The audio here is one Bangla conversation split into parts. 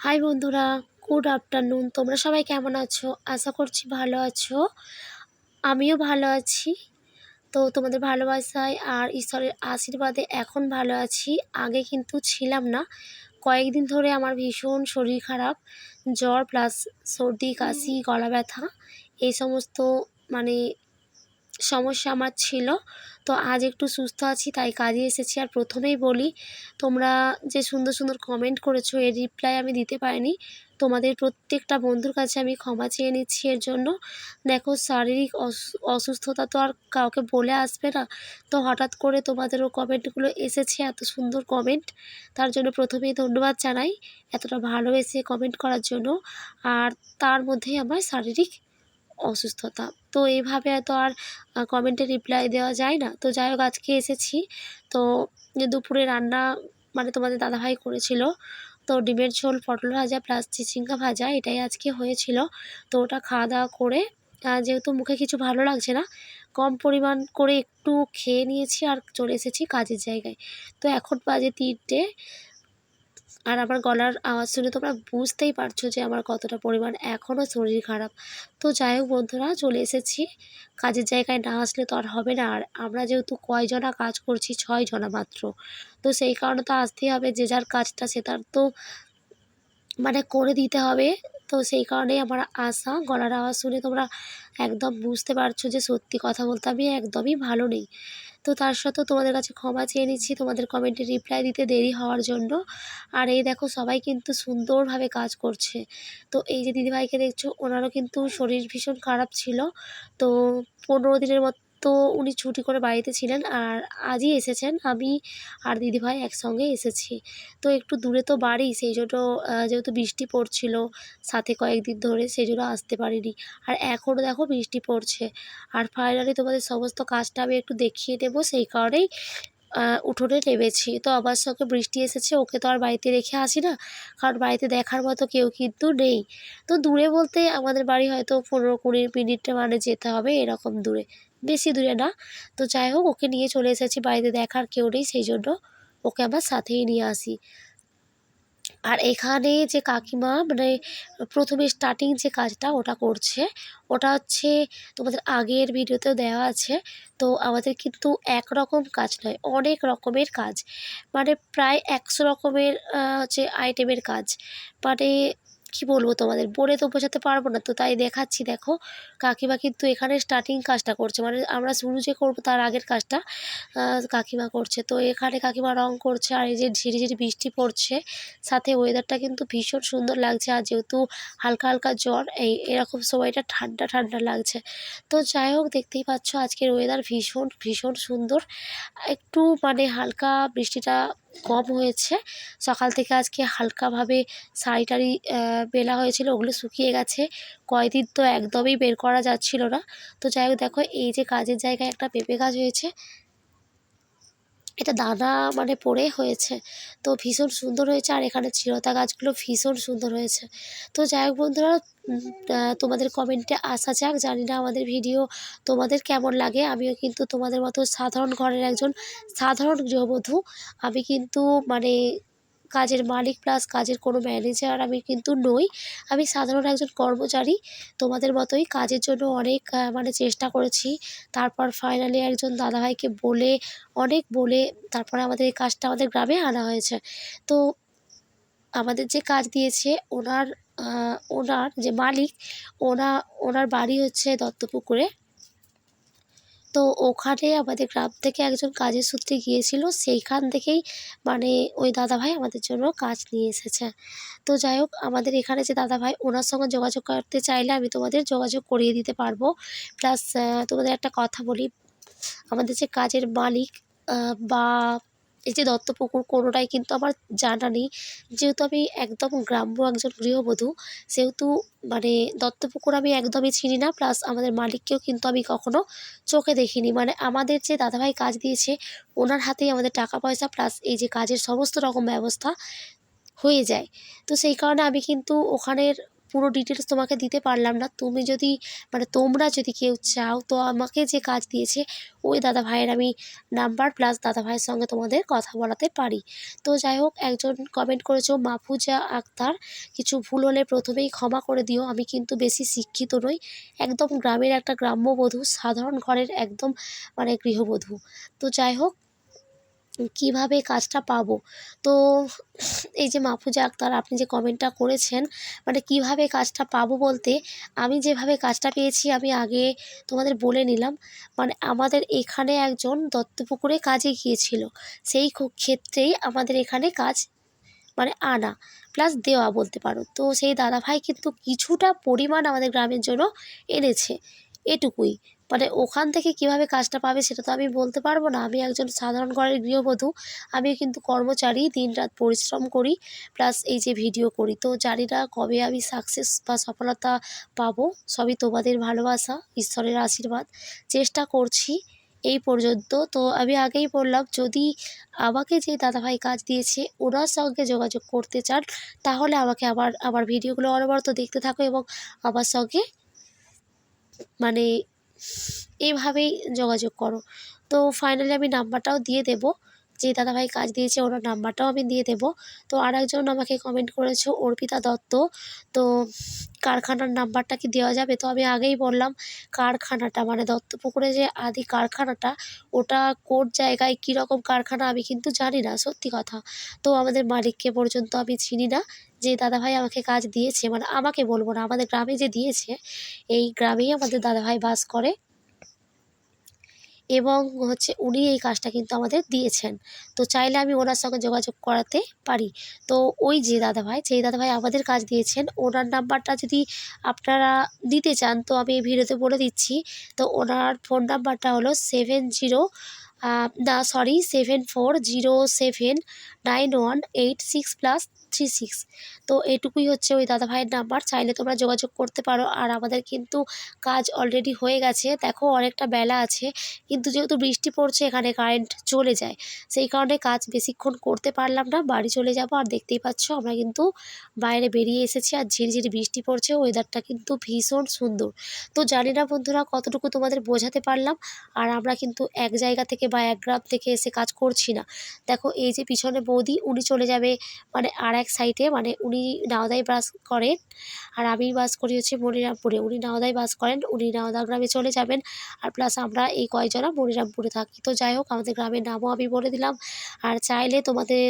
হাই বন্ধুরা গুড আফটারনুন তোমরা সবাই কেমন আছো? আশা করছি ভালো আছো। আমিও ভালো আছি। তো তোমাদের ভালোবাসায় আর ঈশ্বরের আশীর্বাদে এখন ভালো আছি। আগে কিন্তু ছিলাম না। কয়েকদিন ধরে আমার ভীষণ শরীর খারাপ। জ্বর প্লাস সর্দি কাশি গলা ব্যথা। এই সমস্ত মানে সমস্যা আমার ছিল। তো আজ একটু সুস্থ আছি, তাই কাজে এসেছি। আর প্রথমেই বলি, তোমরা যে সুন্দর সুন্দর কমেন্ট করেছ, এর রিপ্লাই আমি দিতে পারিনি। তোমাদের প্রত্যেকটা বন্ধুর কাছে আমি ক্ষমা চেয়ে নিচ্ছি এর জন্য। দেখো, শারীরিক অসুস্থতা তো আর কাউকে বলে আসবে না। তো হঠাৎ করে তোমাদেরও কমেন্টগুলো এসেছে, এত সুন্দর কমেন্ট তার জন্য প্রথমেই ধন্যবাদ জানাই, এতটা ভালোবেসে কমেন্ট করার জন্য। আর তার মধ্যেই আমার শারীরিক অসুস্থতা। তো এইভাবে তো আর কমেন্টে রিপ্লাই দেওয়া যায় না। তো যাই হোক, আজকে এসেছি। তো দুপুরে রান্না মানে তোমাদের দাদাভাই করেছিল, তো ডিমের ঝোল, পটল ভাজা প্লাস চিচিঙ্গা ভাজা, এটাই আজকে হয়েছিল। তো ওটা খাওয়া দাওয়া করে যেহেতু মুখে কিছু ভালো লাগছে না, কম পরিমাণ করে একটু খেয়ে নিয়েছি আর চলে এসেছি কাজের জায়গায়। তো এখন বাজে তিনটে। আর আমার গলার আওয়াজ শুনে তোমরা বুঝতেই পারছ যে আমার কতটা পরিমাণ এখনও শরীর খারাপ। তো যাই হোক বন্ধুরা, চলে এসেছি। কাজের জায়গায় না আসলে তো আর হবে না। আর আমরা যেহেতু কয়জনা কাজ করছি ছয় জনা মাত্র। তো সেই কারণে তো আসতেই হবে। যে যার কাজটা সে তার তো মানে করে দিতে হবে। তো সেই কারণেই আমার আশা, গলার আওয়াজ শুনে তোমরা একদম বুঝতে পারছ যে সত্যি কথা বলতে আমি একদমই ভালো নেই। তো তার সাথেও তোমাদের কাছে ক্ষমা চেয়ে নিচ্ছি, তোমাদের কমেন্টে রিপ্লাই দিতে দেরি হওয়ার জন্য। আর এই দেখো, সবাই কিন্তু সুন্দরভাবে কাজ করছে। তো এই যে দিদিভাইকে দেখছ, ওনারও কিন্তু শরীর ভীষণ খারাপ ছিল। তো পনেরো দিনের মতো তো উনি ছুটি করে বাড়িতে ছিলেন আর আজই এসেছেন। আমি আর দিদিভাই একসঙ্গে এসেছি। তো একটু দূরে তো বাড়ি, সেই জন্য যেহেতু বৃষ্টি পড়ছিল সাথে কয়েকদিন ধরে, সেই জন্য আসতে পারিনি। আর এখনও দেখো বৃষ্টি পড়ছে। আর ফাইনালি তোমাদের সমস্ত কাজটা আমি একটু দেখিয়ে দেবো, সেই কারণেই উঠোনে নেমেছি। তো আমার সঙ্গে বৃষ্টি এসেছে, ওকে তো আর বাড়িতে রেখে আসি না, কারণ বাড়িতে দেখার মতো কেউ কিন্তু নেই। তো দূরে বলতে আমাদের বাড়ি হয়তো পনেরো কুড়ি মিনিটে মানে যেতে হবে, এরকম দূরে। বেশি দূরে না। তো যাই হোক, ওকে নিয়ে চলে এসেছি, বাড়িতে দেখার কেউ নেই, সেই জন্য ওকে আমার সাথেই নিয়ে আসি। আর এখানে যে কাকিমা মানে প্রথমে স্টার্টিং যে কাজটা ওটা করছে, ওটা হচ্ছে তোমাদের আগের ভিডিওতেও দেওয়া আছে। তো আমাদের কিন্তু একরকম কাজ নয়, অনেক রকমের কাজ। মানে প্রায় একশো রকমের হচ্ছে আইটেমের কাজ। মানে কি বলব তোমাদের? বলে তো বোঝাতে পারব না, তো তাই দেখাচ্ছি। দেখো, কাকিমা কিন্তু এখানে স্টার্টিং কাজটা করছে। মানে আমরা শুরু যে করব তার আগের কাজটা কাকিমা করছে। তো এখানে কাকিমা রং করছে আর এই যে ঝিরি ঝিরি বৃষ্টি পড়ছে, সাথে ওয়েদারটা কিন্তু ভীষণ সুন্দর লাগছে। আর যেহেতু হালকা হালকা জ্বর, এই এরকম সময়টা ঠান্ডা ঠান্ডা লাগছে। তো যাই হোক, দেখতেই পাচ্ছ আজকের ওয়েদার ভীষণ ভীষণ সুন্দর। একটু মানে হালকা বৃষ্টিটা কম হয়েছে। সকাল থেকে আজকে হালকাভাবে শাড়ি টাড়ি বেলা হয়েছিল, ওগুলো শুকিয়ে গেছে। কয়দিন তো একদমই বের করা যাচ্ছিল না। তো যাই হোক, দেখো এই যে কাজের জায়গায় একটা পেঁপে গাছ হয়েছে। এটা দানা মানে পড়ে হয়েছে। তো ভীষণ সুন্দর হয়েছে আর এখানে চিরতা গাছগুলো ভীষণ সুন্দর হয়েছে। তো যাই হোক বন্ধুরা তোমাদের কমেন্টে আসা যাক। জানি না আমাদের ভিডিও তোমাদের কেমন লাগে। আমিও কিন্তু তোমাদের মতো সাধারণ ঘরের একজন সাধারণ গৃহবধূ। আমি কিন্তু মানে কাজের মালিক প্লাস কাজের কোনো ম্যানেজার আমি কিন্তু নই। আমি সাধারণ একজন কর্মচারী, তোমাদের মতোই কাজের জন্য অনেক মানে চেষ্টা করেছি। তারপর ফাইনালি একজন দাদাভাইকে বলে, অনেক বলে তারপরে আমাদের এই কাজটা আমাদের গ্রামে আনা হয়েছে। তো আমাদের যে কাজ দিয়েছে, ওনার ওনার যে মালিক, ওনা, ওনার বাড়ি হচ্ছে দত্তপুকুরে। তো ওখানে আমাদের গ্রাম থেকে একজন কাজের সূত্রে গিয়েছিল, সেইখান থেকেই মানে ওই দাদাভাই আমাদের জন্য কাজ নিয়ে এসেছে। তো যাই হোক, আমাদের এখানে যে দাদাভাই, ওনার সঙ্গে যোগাযোগ করতে চাইলে আমি তোমাদের যোগাযোগ করিয়ে দিতে পারব। প্লাস তোমাদের একটা কথা বলি, আমাদের যে কাজের মালিক বা এই যে দত্তপুকুর কোনোটাই কিন্তু আমার জানা নেই। যেহেতু আমি একদম গ্রাম্য একজন গৃহবধূ, সেহেতু মানে দত্তপুকুর আমি একদমই চিনি না, প্লাস আমাদের মালিককেও কিন্তু আমি কখনো চোখে দেখিনি। মানে আমাদের যে দাদাভাই কাজ দিয়েছে, ওনার হাতেই আমাদের টাকা পয়সা, প্লাস এই যে কাজের সমস্ত রকম ব্যবস্থা হয়ে যায়। তো সেই কারণে আমি কিন্তু ওখানের পুরো ডিটেলস তোমাকে দিতে পারলাম না। তুমি যদি মানে তোমরা যদি কেউ চাও, তো আমাকে যে কাজ দিয়েছে, ওই দাদা ভাইয়ের আমি নাম্বার প্লাস দাদা ভাইয়ের সঙ্গে তোমাদের কথা বলাতে পারি। তো যাই হোক, একজন কমেন্ট করেছ মাফুজা আক্তার। কিছু ভুল হলে প্রথমেই ক্ষমা করে দিও, আমি কিন্তু বেশি শিক্ষিত নই। একদম গ্রামের একটা গ্রাম্যবধূ সাধারণ ঘরের একদম মানে গৃহবধূ। তো যাই হোক কীভাবে কাজটা পাবো? তো এই যে মাহফুজা আক্তার, আপনি যে কমেন্টটা করেছেন মানে কীভাবে কাজটা পাবো বলতে আমি যেভাবে কাজটা পেয়েছি আমি আগে তোমাদের বলে নিলাম। মানে আমাদের এখানে একজন দত্তপুকুরে কাজে গিয়েছিল। সেই ক্ষেত্রেই আমাদের এখানে কাজ মানে আনা প্লাস দেওয়া বলতে পারো। তো সেই দাদাভাই কিন্তু কিছুটা পরিমাণ আমাদের গ্রামের জন্য এনেছে। এটুকুই। মানে ওখান থেকে কীভাবে কাজটা পাবে সেটা তো আমি বলতে পারব না। আমি একজন সাধারণ ঘরের গৃহবধূ। আমি কিন্তু কর্মচারী, দিনরাত পরিশ্রম করি প্লাস এই যে ভিডিও করি। তো জানি না কবে আমি সাকসেস বা সফলতা পাবো। সবই তোমাদের ভালোবাসা, ঈশ্বরের আশীর্বাদ। চেষ্টা করছি এই পর্যন্ত। তো আমি আগেই বললাম, যদি আমাকে যে দাদাভাই কাজ দিয়েছে, ওনার সঙ্গে যোগাযোগ করতে চান, তাহলে আমাকে আবার, আমার ভিডিওগুলো অনবরত দেখতে থাকো এবং আমার সঙ্গে মানে এইভাবেই যোগাযোগ করো। তো ফাইনালি আমি নাম্বারটাও দিয়ে দেবো। যে দাদাভাই কাজ দিয়েছে ওনার নাম্বারটাও আমি দিয়ে দেবো। তো আর একজন আমাকে কমেন্ট করেছ অর্পিতা দত্ত। তো কারখানার নাম্বারটা কি দেওয়া যাবে? তো আমি আগেই বললাম কারখানাটা মানে দত্তপুকুরে যে আদি কারখানাটা, ওটা কোন জায়গায় কীরকম কারখানা আমি কিন্তু জানি না, সত্যি কথা। তো আমাদের মালিককে পর্যন্ত আমি চিনি না যে দাদাভাই আমাকে কাজ দিয়েছে মানে আমাকে বলব না, আমাদের গ্রামে যে দিয়েছে, এই গ্রামেই আমাদের দাদাভাই বাস করে। এবং হচ্ছে উনি এই কাজটা কিন্তু আমাদের দিয়েছেন। তো চাইলে আমি ওনার সঙ্গে যোগাযোগ করাতে পারি। তো ওই যে দাদাভাই, যেই দাদাভাই আমাদের কাজ দিয়েছেন, ওনার নাম্বারটা যদি আপনারা দিতে চান, তো আমি এই ভিডিওতে বলে দিচ্ছি। তো ওনার ফোন নাম্বারটা হলো সেভেন জিরো না sorry seven four zero seven nine one eight six plus three six তো এটুকুই হচ্ছে ওই দাদা ভাইয়ের নাম্বার চাইলে তোমরা যোগাযোগ করতে পারো। আর আমাদের কিন্তু কাজ অলরেডি হয়ে গেছে। দেখো, অনেকটা বেলা আছে। কিন্তু যেহেতু বৃষ্টি পড়ছে, এখানে কারেন্ট চলে যায়। সেই কারণে কাজ বেশিক্ষণ করতে পারলাম না। বাড়ি চলে যাব। আর দেখতেই পাচ্ছ, আমরা কিন্তু বাইরে বেরিয়ে এসেছি। আর ঝিরিঝিরি বৃষ্টি পড়ছে। ওয়েদারটা কিন্তু ভীষণ সুন্দর। তো জানি না বন্ধুরা, কতটুকু তোমাদের বোঝাতে পারলাম। আর আমরা কিন্তু এক জায়গা থেকে বা এক গ্রাম থেকে এসে কাজ করছি না। দেখো, এই যে পিছনে বৌদি, উনি চলে যাবে মানে আর এক সাইডে মানে উনি নাওদায় বাস করেন আর আমি বাস করি হচ্ছে মনিরামপুরে। উনি নাওদায় বাস করেন, উনি নাওদা গ্রামে চলে যাবেন আর প্লাস আমরা এই কয়জনা মনিরামপুরে থাকি। তো যাই হোক, আমাদের গ্রামের নামও আমি বলে দিলাম। আর চাইলে তোমাদের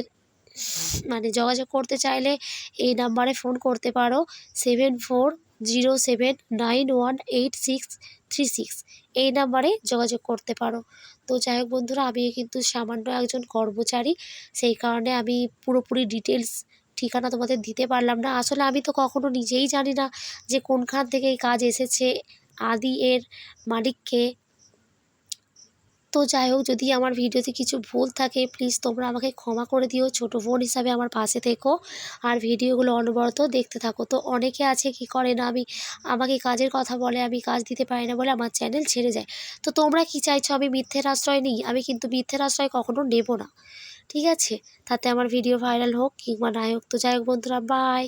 মানে যোগাযোগ করতে চাইলে এই নাম্বারে ফোন করতে পারো। Seven four zero seven nine one eight six three six. এই নাম্বারে যোগাযোগ করতে পারো। তো যাই হোক বন্ধুরা আমি কিন্তু সামান্য একজন কর্মচারী, সেই কারণে আমি পুরোপুরি ডিটেলস ঠিকানা তোমাদের দিতে পারলাম না। আসলে আমি তো কখনো নিজেই জানি না যে কোনখান থেকে এই কাজ এসেছে, আদি এর মালিককে তো যাই হোক, যদি আমার ভিডিওতে কিছু ভুল থাকে প্লিজ তোমরা আমাকে ক্ষমা করে দিও। ছোটো বোন হিসাবে আমার পাশে থেকো আর ভিডিওগুলো অনবরত দেখতে থাকো। তো অনেকে আছে কি করে না, আমি, আমাকে কাজের কথা বলে, আমি কাজ দিতে পারি না বলে আমার চ্যানেল ছেড়ে যায়। তো তোমরা কি চাইছো, আমি মিথ্যের আশ্রয় নিই? আমি কিন্তু মিথ্যের আশ্রয় কখনো নেব না। ঠিক আছে? তাতে আমার ভিডিও ভাইরাল হোক কিংবা না হোক। তো যাই হোক বন্ধুরা বাই